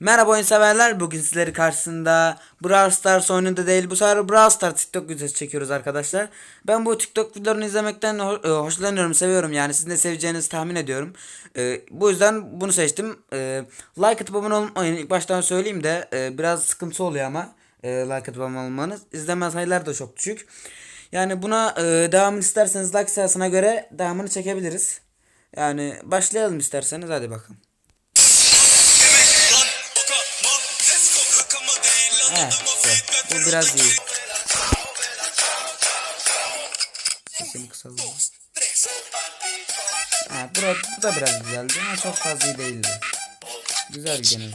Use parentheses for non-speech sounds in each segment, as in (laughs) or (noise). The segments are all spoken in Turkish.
Merhaba oyun severler. Bugün sizleri karşısında Brawl Stars oyununda değil bu sefer Brawl Stars TikTok videosu çekiyoruz arkadaşlar. Ben bu TikTok videolarını izlemekten e, hoşlanıyorum, seviyorum yani sizin de seveceğinizi tahmin ediyorum. E, bu yüzden bunu seçtim. E, like atıp abone olmayın. İlk baştan söyleyeyim de biraz sıkıntı oluyor ama like atıp abone olmanız. İzleme sayıları da çok düşük. Yani buna devamını isterseniz like sayısına göre devamını çekebiliriz. Yani başlayalım isterseniz hadi bakalım. He işte. Bu biraz iyi. Sesimi bu da biraz güzeldi ama çok fazla değildi. Güzel genel.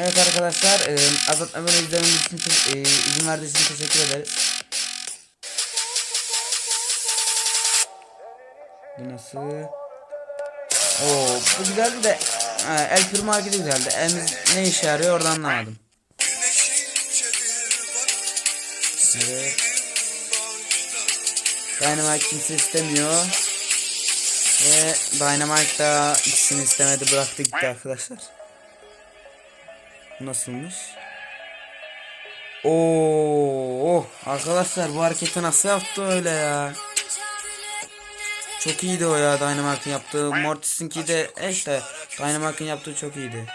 Evet arkadaşlar e, Azat Ömer'i izlememiz için e, izin verdiğiniz için teşekkür ederiz. Bu nasıl? Oo, bu güzeldi de El Primo hareketi güzeldi. Elimiz ne işe yarıyor oradan anlamadım. Evet. Dynamite kimse istemiyor. Ve Dynamite da ikisini istemedi bıraktı gitti arkadaşlar. Nasılmış? Oo, oh, arkadaşlar bu hareketi nasıl yaptı öyle ya? Çok iyiydi o ya Dynamite'ın yaptığı. Mortis'inki de işte Dynamite'ın yaptığı çok iyiydi.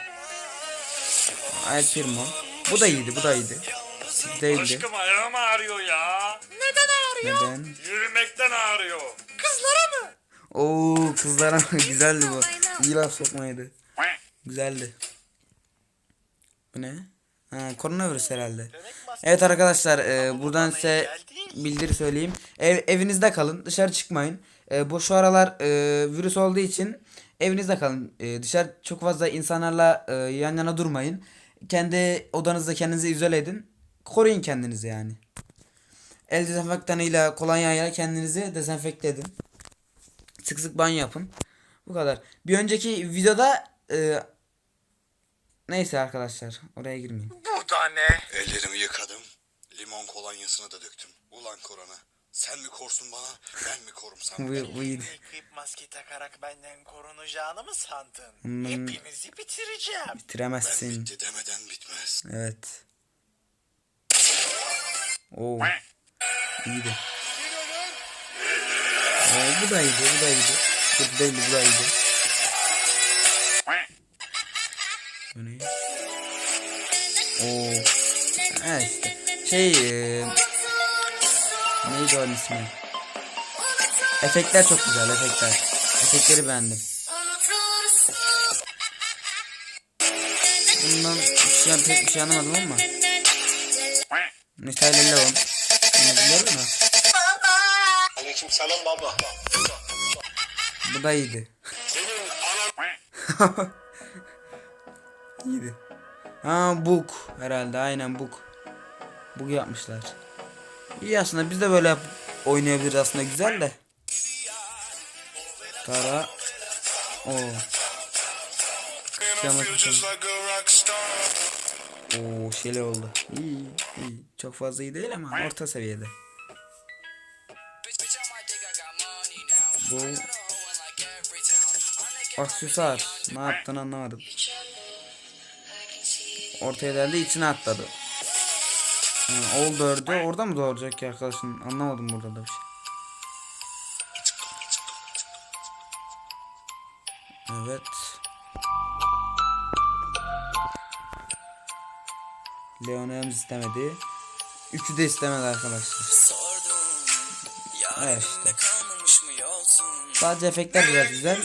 El Primo. Bu da iyiydi, bu da iyiydi. Değildi. Aşkım ayağım ağrıyor ya. Neden ağrıyor? Neden? Yürümekten ağrıyor. Kızlara mı? Oo kızlara güzeldi bu. İyi laf sokmaydı. Güzeldi. Bu ne? Ha, koronavirüs herhalde. Evet arkadaşlar e, buradan size bildiri söyleyeyim. Ev, evinizde kalın. Dışarı çıkmayın. E, bu şu aralar e, virüs olduğu için evinizde kalın. E, dışarı çok fazla insanlarla e, yan yana durmayın. Kendi odanızda kendinizi izole edin. Koruyun kendinizi yani. El dezenfektanıyla kolonyayla kendinizi dezenfekte edin. Sık sık banyo yapın. Bu kadar. Bir önceki videoda e, neyse arkadaşlar oraya girmeyin. Bu da ne? Ellerimi yıkadım. Limon kolonyasını da döktüm. Ulan korona. Sen mi korsun bana, ben mi korum sana? Bu, bu iyiydi. Yıkayıp maske takarak benden korunacağını mı sandın? Hmm. Hepinizi bitireceğim. Bitiremezsin. Bitti demeden bitmez. Evet. Oo. İyiydi. Oo, bu da iyiydi, bu da iyiydi. Kötü değildi, bu da iyiydi. Bu ne? Oo. Ha işte. Şey, e, neydi onun ismi? Efektler çok güzel, efektler. Efektleri beğendim. Bundan bir şey, pek bir şey anlamadım ama. Nişayla Leon. Bunu biliyorum da. Aleyküm selam baba. Bu da iyiydi. (laughs) İyiydi. Ha Book herhalde aynen Book. Book yapmışlar. İyi aslında biz de böyle yap oynayabiliriz aslında güzel de. Oo. Kıyamet Oo şeyle oldu. İyi iyi. Çok fazla iyi değil ama orta seviyede. Bu aksesuar. Ne yaptığını anlamadım. Ortaya geldi içine atladı. Ha, oldu ördü. Orada mı doğuracak ki arkadaşın? Anlamadım burada da bir şey. Evet. Leona'mız istemedi. Üçü de istemedi arkadaşlar. Evet işte. Sadece efektler biraz güzel.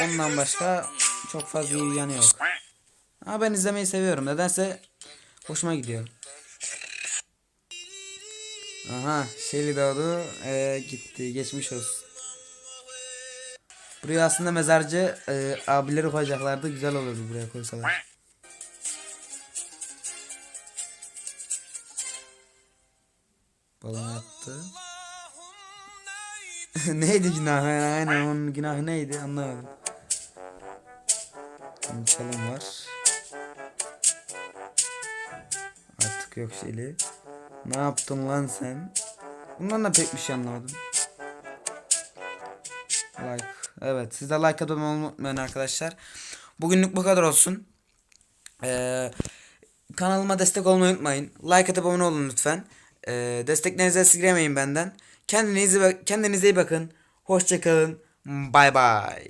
Ondan başka çok fazla iyi yanı yok. Ama ben izlemeyi seviyorum. Nedense hoşuma gidiyor. Aha Shelly doğdu. Ee, gitti. Geçmiş olsun. Buraya aslında mezarcı e, abileri koyacaklardı. Güzel olurdu buraya koysalar. Balon attı. (laughs) neydi günahı? Aynen onun günahı neydi anlamadım. Çalım var. Yok şeyli. Ne yaptın lan sen? Bundan da pek bir şey anlamadım. Like. Evet siz de like atmayı unutmayın arkadaşlar. Bugünlük bu kadar olsun. Ee, kanalıma destek olmayı unutmayın. Like atıp abone olun lütfen. Ee, desteklerinizi esirgemeyin benden. Kendinize, kendinize iyi bakın. Hoşçakalın. Bay bay.